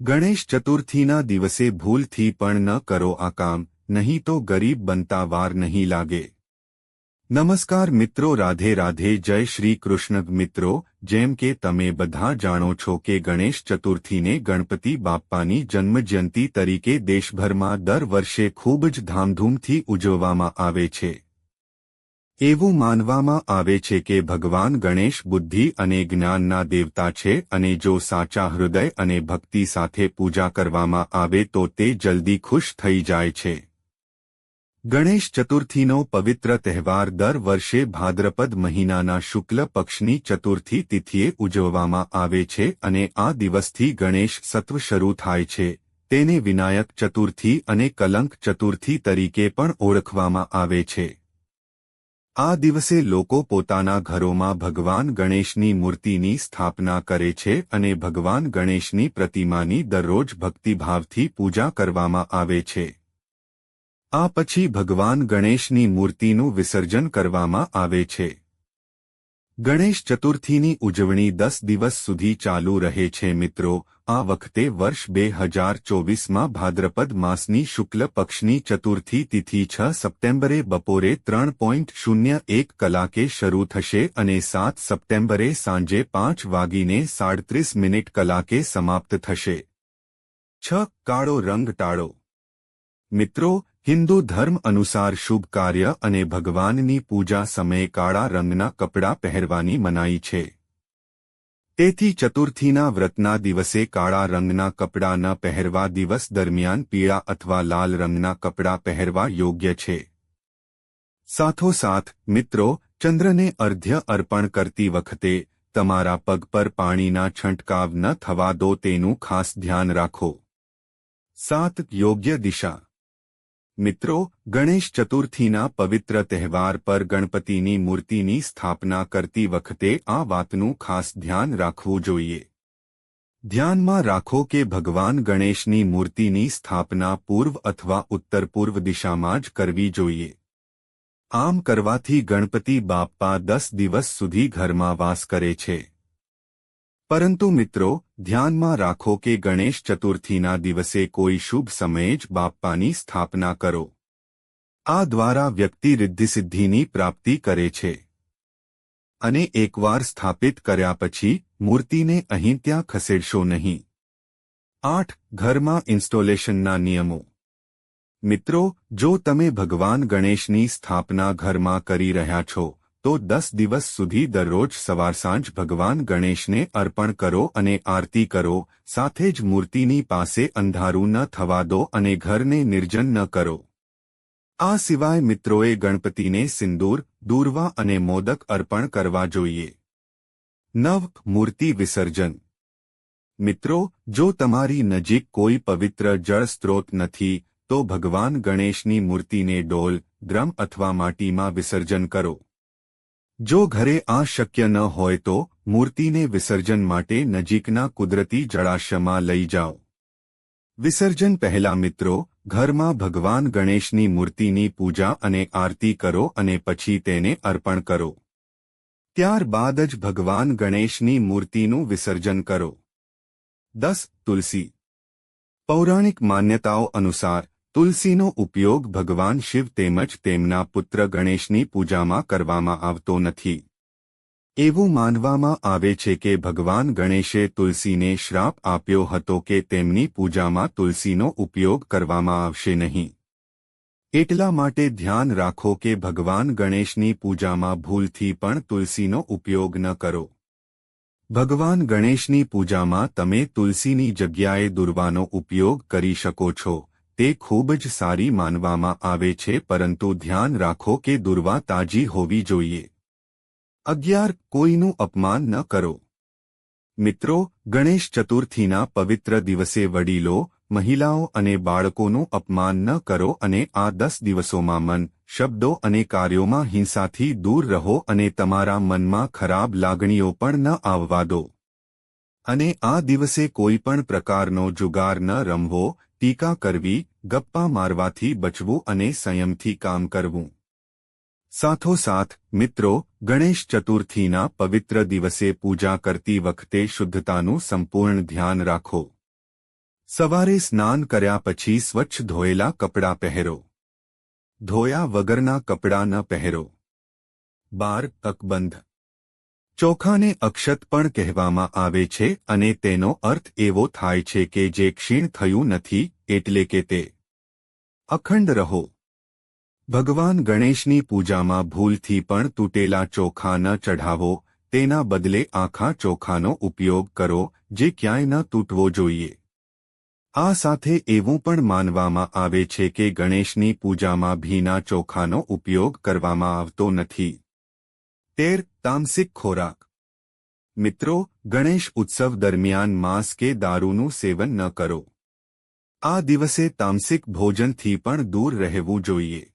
ગણેશ ચતુર્થીના દિવસે ભૂલથી પણ ન કરો આ કામ, નહીં તો ગરીબ બનતા વાર નહીં લાગે. નમસ્કાર મિત્રો, રાધે રાધે, જય શ્રી કૃષ્ણ મિત્રો, જેમ કે તમે બધા જાણો છો કે ગણેશ ચતુર્થીને ગણપતિ બાપ્પાની જન્મજયંતિ તરીકે દેશભરમાં દર વર્ષે ખૂબ જ ધામધૂમથી ઉજવવામાં આવે છે. એવું માનવામાં આવે છે કે ભગવાન ગણેશ બુદ્ધિ અને જ્ઞાનના દેવતા છે અને જો સાચા હૃદય અને ભક્તિ સાથે પૂજા કરવામાં આવે તો તે જલ્દી ખુશ થઈ જાય છે. ગણેશ ચતુર્થીનો પવિત્ર તહેવાર દર વર્ષે ભાદ્રપદ મહિનાના શુક્લ પક્ષની ચતુર્થી તિથિએ ઉજવવામાં આવે છે અને આ દિવસથી ગણેશ સત્વ શરૂ થાય છે. તેને વિનાયક ચતુર્થી અને કલંક ચતુર્થી તરીકે પણ ઓળખવામાં આવે છે. આ દિવસે લોકો પોતાના ઘરોમાં ભગવાન ગણેશની મૂર્તિની સ્થાપના કરે છે અને ભગવાન ગણેશની પ્રતિમાની દરરોજ ભક્તિભાવથી પૂજા કરવામાં આવે છે. આ પછી ભગવાન ગણેશની મૂર્તિનું વિસર્જન કરવામાં આવે છે. ગણેશ ચતુર્થીની ઉજવણી દસ દિવસ સુધી ચાલુ રહે છે મિત્રો આ વખતે વર્ષ બે હજાર ચોવીસમાં ભાદ્રપદ માસની શુક્લ પક્ષની ચતુર્થી તિથિ છ સપ્ટેમ્બરે બપોરે ત્રણ પોઈન્ટ શૂન્ય એક કલાકે શરૂ થશે અને સાત સપ્ટેમ્બરે સાંજે પાંચ વાગીને સાડત્રીસ મિનિટ કલાકે સમાપ્ત થશે. છ, કાળો રંગ ટાળો. મિત્રો, હિન્દુ ધર્મ અનુસાર શુભ કાર્ય અને ભગવાનની પૂજા સમયે કાળા રંગના કપડાં પહેરવાની મનાઈ છે. તેથી ચતુર્થીના વ્રતના દિવસે કાળા રંગના કપડાં ન પહેરવા દિવસ દરમિયાન પીળા અથવા લાલ રંગના કપડાં પહેરવા યોગ્ય છે. સાથોસાથ, મિત્રો, ચંદ્રને અર્ધ્ય અર્પણ કરતી વખતે તમારા પગ પર પાણીના છંટકાવ ન થવા દો તેનું ખાસ ધ્યાન રાખો. સાત, યોગ્ય દિશા. મિત્રો, ગણેશ ચતુર્થીના પવિત્ર તહેવાર પર ગણપતિની મૂર્તિની સ્થાપના કરતી વખતે આ વાતનું ખાસ ધ્યાન રાખવું જોઈએ. ધ્યાનમાં રાખો કે ભગવાન ગણેશની મૂર્તિની સ્થાપના પૂર્વ અથવા ઉત્તર પૂર્વ દિશામાં જ કરવી જોઈએ. આમ કરવાથી ગણપતિ બાપ્પા દસ દિવસ સુધી ઘરમાં વાસ કરે છે. પરંતુ મિત્રો ધ્યાનમાં રાખો કે ગણેશ ચતુર્થીના દિવસે કોઈ શુભ સમયે જ બાપ્પાની સ્થાપના કરો. આ દ્વારા વ્યક્તિ રિદ્ધિસિદ્ધિની પ્રાપ્તિ કરે છે. અને એકવાર સ્થાપિત કર્યા પછી મૂર્તિને અહીં ત્યાં ખસેડશો નહીં. આઠ, ઘરમાં ઇન્સ્ટોલેશનના નિયમો. મિત્રો, જો તમે ભગવાન ગણેશની સ્થાપના ઘરમાં કરી રહ્યા છો તો દસ દિવસ સુધી દરરોજ સવાર સાંજ ભગવાન ગણેશને અર્પણ કરો અને આરતી કરો, સાથે જ મૂર્તિની પાસે અંધારું ન થવા દો અને ઘરને નિર્જન ન કરો. આ સિવાય મિત્રોએ ગણપતિને સિંદૂર, દૂરવા અને મોદક અર્પણ કરવા જોઈએ. નવ મૂર્તિ વિસર્જન. મિત્રો, જો તમારી નજીક કોઈ પવિત્ર જળ સ્ત્રોત નથી, તો ભગવાન ગણેશની મૂર્તિને ડોલ ડ્રમ અથવા માટીમાં વિસર્જન કરો. જો ઘરે આ શક્ય ન હોય તો મૂર્તિને વિસર્જન માટે નજીકના કુદરતી જળાશયમાં લઈ જાઓ. વિસર્જન પહેલા મિત્રો, ઘરમાં ભગવાન ગણેશની મૂર્તિની પૂજા અને આરતી કરો અને પછી તેને અર્પણ કરો. ત્યારબાદ જ ભગવાન ગણેશની મૂર્તિનું વિસર્જન કરો. દસ તુલસી. પૌરાણિક માન્યતાઓ અનુસાર તુલસીનો ઉપયોગ ભગવાન શિવ તેમજ તેમના પુત્ર ગણેશની પૂજામાં કરવામાં આવતો નથી. એવું માનવામાં આવે છે કે ભગવાન ગણેશે તુલસીને શ્રાપ આપ્યો હતો કે તેમની પૂજામાં તુલસીનો ઉપયોગ કરવામાં આવશે નહીં. એટલા માટે ધ્યાન રાખો કે ભગવાન ગણેશની પૂજામાં ભૂલથી પણ તુલસીનો ઉપયોગ ન કરો. ભગવાન ગણેશની પૂજામાં તમે તુલસીની જગ્યાએ દુર્વાનો ઉપયોગ કરી શકો છો. તે ખૂબ જ સારી માનવામાં આવે છે, પરંતુ ધ્યાન રાખો કે દુર્વા તાજી હોવી જોઈએ. અગિયાર, કોઈનું અપમાન ન કરો. મિત્રો, ગણેશ ચતુર્થીના પવિત્ર દિવસે વડીલો, મહિલાઓ અને બાળકોનું અપમાન ન કરો અને આ દસ દિવસોમાં મન, શબ્દો અને કાર્યોમાં હિંસાથી દૂર રહો અને તમારા મનમાં ખરાબ લાગણીઓ પણ ન આવવા દો. અને આ દિવસે કોઈ પણ પ્રકારનો જુગાર ન રમવો ટીકા કરવી, ગપ્પા મારવાથી બચવું અને સંયમથી કામ કરવું. સાથોસાથ, મિત્રો, ગણેશ ચતુર્થીના પવિત્ર દિવસે પૂજા કરતી વખતે શુદ્ધતાનું સંપૂર્ણ ધ્યાન રાખો. સવારે સ્નાન કર્યા પછી સ્વચ્છ ધોયેલા કપડાં પહેરો. ધોયા વગરના કપડાં ન પહેરો. બાર, અકબંધ. ચોખાને અક્ષત પણ કહેવામાં આવે છે અને તેનો અર્થ એવો થાય છે કે જે ક્ષીણ થયું નથી, એટલે કે તે અખંડ રહો. ભગવાન ગણેશની પૂજામાં ભૂલથી પણ તૂટેલા ચોખા ન ચઢાવો, તેના બદલે આખા ચોખાનો ઉપયોગ કરો, જે ક્યાંય ન તૂટવો જોઈએ. આ સાથે એવું પણ માનવામાં આવે છે કે ગણેશની પૂજામાં ભીના ચોખાનો ઉપયોગ કરવામાં આવતો નથી. તેર તામસિક ખોરાક. મિત્રો, ગણેશ ઉત્સવ દરમિયાન માંસ કે દારૂનું સેવન ન કરો. આ દિવસે તામસિક ભોજનથી પણ દૂર રહેવું જોઈએ.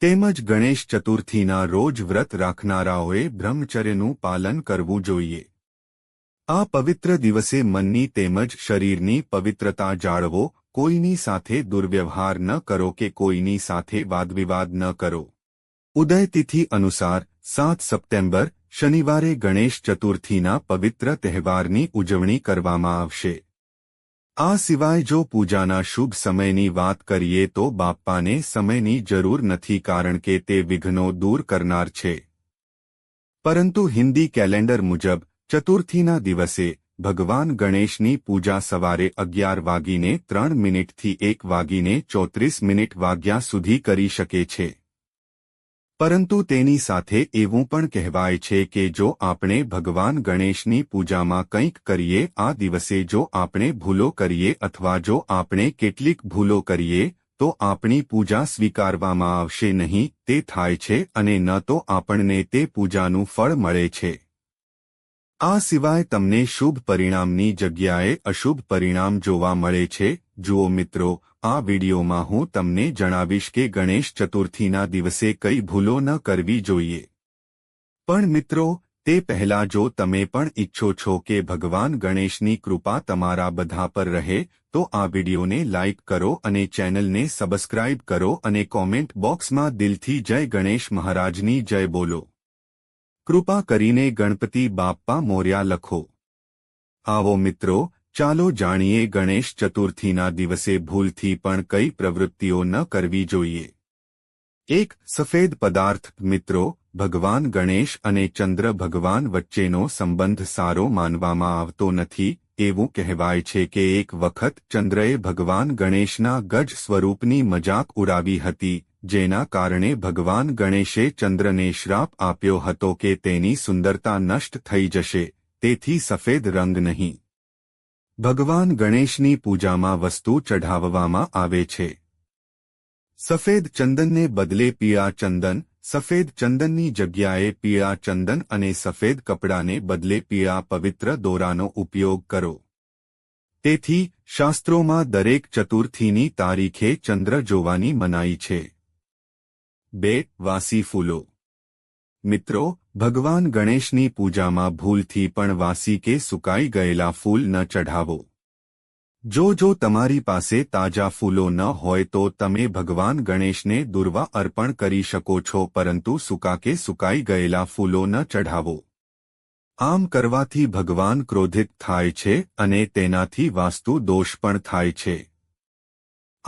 તેમજ ગણેશ ચતુર્થીના રોજ વ્રત રાખનારાઓએ બ્રહ્મચર્યનું પાલન કરવું જોઈએ. આ પવિત્ર દિવસે મનની તેમજ શરીરની પવિત્રતા જાળવો, કોઈની સાથે દુર્વ્યવહાર ન કરો કે કોઈની સાથે વાદવિવાદ ન કરો. ઉદયતિથિ અનુસાર સાત સપ્ટેમ્બર, શનિવારે ગણેશ ચતુર્થીના પવિત્ર તહેવારની ઉજવણી કરવામાં આવશે. આ સિવાય જો પૂજાના શુભ સમયની વાત કરીએ તો બાપ્પાને સમયની જરૂર નથી કારણ કે તે વિઘ્નો દૂર કરનાર છે. પરંતુ હિન્દી કેલેન્ડર મુજબ, ચતુર્થીના દિવસે ભગવાન ગણેશની પૂજા સવારે અગિયાર વાગીને ત્રણ મિનિટથી એક વાગીને ચોત્રીસ મિનિટ વાગ્યા સુધી કરી શકે છે. પરંતુ તેની સાથે એવું પણ કહેવાય છે કે જો આપણે ભગવાન ગણેશની પૂજામાં કંઈક કરીએ આ દિવસે જો આપણે ભૂલો કરીએ અથવા જો આપણે કેટલીક ભૂલો કરીએ, તો આપણી પૂજા સ્વીકારવામાં આવશે નહીં, તે થાય છે અને ન તો આપણને તે પૂજાનું ફળ મળે છે. આ સિવાય તમને શુભ પરિણામની જગ્યાએ અશુભ પરિણામ જોવા મળે છે. જુઓ મિત્રો, આ વિડીયોમાં હું તમને જણાવીશ કે ગણેશ ચતુર્થીના દિવસે કઈ ભૂલો ન કરવી જોઈએ. પણ મિત્રો, તે પહેલા જો તમે પણ ઈચ્છો છો કે ભગવાન ગણેશની કૃપા તમારા બધા પર રહે, તો આ વિડીયોને લાઇક કરો અને ચેનલને સબસ્ક્રાઇબ કરો અને કોમેન્ટ બોક્સમાં દિલથી જય ગણેશ મહારાજની જય બોલો. કૃપા કરીને ગણપતિ બાપ્પા મોર્યા લખો. આવો મિત્રો, ચાલો જાણીએ ગણેશ ચતુર્થીના દિવસે ભૂલથી પણ કઈ પ્રવૃત્તિઓ ન કરવી જોઈએ. એક, સફેદ પદાર્થ, મિત્રો, ભગવાન ગણેશ અને ચંદ્ર ભગવાન વચ્ચેનો સંબંધ સારો માનવામાં આવતો નથી, એવું કહેવાય છે કે એક વખત ચંદ્રએ ભગવાન ગણેશના ગજ સ્વરૂપની મજાક ઉડાવી હતી જેના કારણે ભગવાન ગણેશે ચંદ્રને શ્રાપ આપ્યો હતો કે તેની સુંદરતા નષ્ટ થઈ જશે, તેથી સફેદ રંગ નહીં. ભગવાન ગણેશની પૂજામાં વસ્તુ ચઢાવવામાં આવે છે. સફેદ ચંદનને બદલે પીળા ચંદન, સફેદ ચંદનની જગ્યાએ પીળા ચંદન અને સફેદ કપડાને બદલે પીળા પવિત્ર દોરાનો ઉપયોગ કરો. તેથી, શાસ્ત્રોમાં દરેક ચતુર્થીની તારીખે ચંદ્ર જોવાની મનાઈ છે. બે વાસી ફૂલો. મિત્રો, ભગવાન ગણેશની પૂજામાં ભૂલથી પણ વાસી કે સુકાઈ ગયેલા ફૂલ ન ચઢાવો. જો જો તમારી પાસે તાજા ફૂલો ન હોય તો તમે ભગવાન ગણેશને દુર્વા અર્પણ કરી શકો છો, પરંતુ સુકા કે સુકાઈ ગયેલા ફૂલો ન ચઢાવો. આમ કરવાથી ભગવાન ક્રોધિત થાય છે અને તેનાથી વાસ્તુ દોષ પણ થાય છે.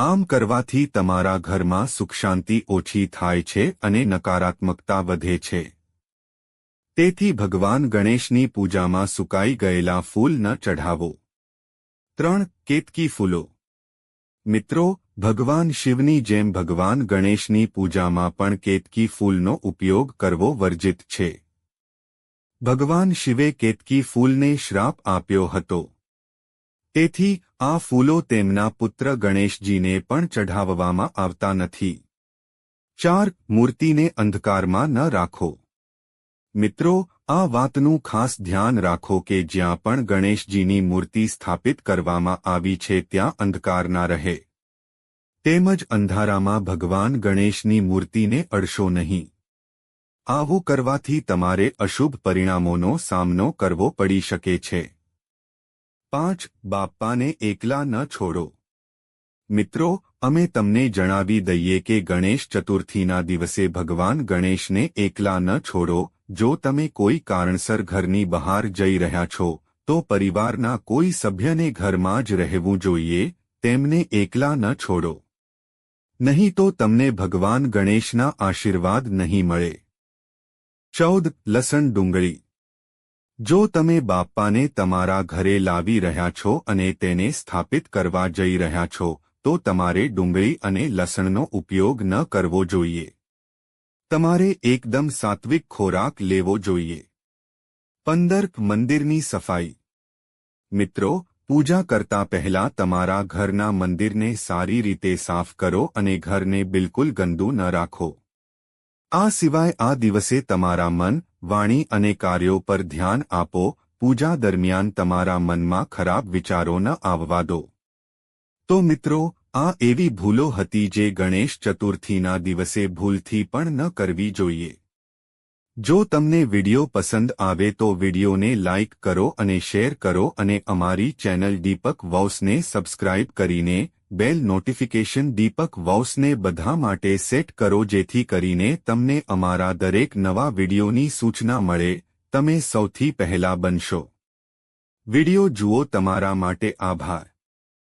આમ કરવાથી તમારા ઘરમાં સુખશાંતિ ઓછી થાય છે અને નકારાત્મકતા વધે છે. તેથી ભગવાન ગણેશની પૂજામાં સુકાઈ ગયેલા ફૂલ ન ચઢાવો. ત્રણ, કેતકી ફૂલો. મિત્રો, ભગવાન શિવની જેમ ભગવાન ગણેશની પૂજામાં પણ કેતકી ફૂલનો ઉપયોગ કરવો વર્જિત છે. ભગવાન શિવે કેતકી ફૂલને શ્રાપ આપ્યો હતો. તેથી આ ફૂલો તેમના પુત્ર ગણેશજીને પણ ચઢાવવામાં આવતા નથી. ચાર, મૂર્તિને અંધકારમાં ન રાખો. મિત્રો, આ વાતનું ખાસ ધ્યાન રાખો કે જ્યાં પણ ગણેશજીની મૂર્તિ સ્થાપિત કરવામાં આવી છે ત્યાં અંધકાર ના રહે. તેમજ અંધારામાં ભગવાન ગણેશની મૂર્તિને અડશો નહીં. આવું કરવાથી તમારે અશુભ પરિણામોનો સામનો કરવો પડી શકે છે. પાંચ, બાપ્પાને એકલા ન છોડો. મિત્રો, અમે તમને જણાવી દઈએ કે ગણેશ ચતુર્થીના દિવસે ભગવાન ગણેશને એકલા ન છોડો. જો તમે કોઈ કારણસર ઘરની બહાર જઈ રહ્યા છો, તો પરિવારના કોઈ સભ્યને ઘરમાં જ રહેવું જોઈએ, તેમને એકલા ન છોડો. નહીં તો તમને ભગવાન ગણેશના આશીર્વાદ નહીં મળે. ચૌદ, લસણ ડુંગળી. જો તમે બાપ્પાને તમારા ઘરે લાવી રહ્યા છો અને તેને સ્થાપિત કરવા જઈ રહ્યા છો, તો તમારે ડુંગળી અને લસણનો ઉપયોગ ન કરવો જોઈએ. તમારે એકદમ સાત્વિક ખોરાક લેવો જોઈએ. પંદર મંદિરની સફાઈ. મિત્રો, પૂજા કરતા પહેલા તમારા ઘરના મંદિરને સારી રીતે સાફ કરો અને ઘરને બિલકુલ ગંદુ ન રાખો. આ સિવાય આ દિવસે તમારા મન વાણી અને કાર્યો પર ધ્યાન આપો, પૂજા દરમિયાન તમારા મનમાં ખરાબ વિચારો ન આવવા દો. તો મિત્રો, આ એવી ભૂલો હતી જે ગણેશ ચતુર્થીના દિવસે ભૂલથી પણ ન કરવી જોઈએ. જો તમને વિડિયો પસંદ આવે તો વિડિયોને લાઇક કરો અને શેર કરો અને અમારી ચેનલ દીપક વોસને સબસ્ક્રાઇબ કરીને બેલ નોટિફિકેશન દીપક વોસને બધા માટે સેટ કરો જેથી કરીને તમને અમારા દરેક નવા વિડીયોની સૂચના મળે. તમે સૌથી પહેલા બનશો. વિડિયો જુઓ. તમારા માટે આભાર.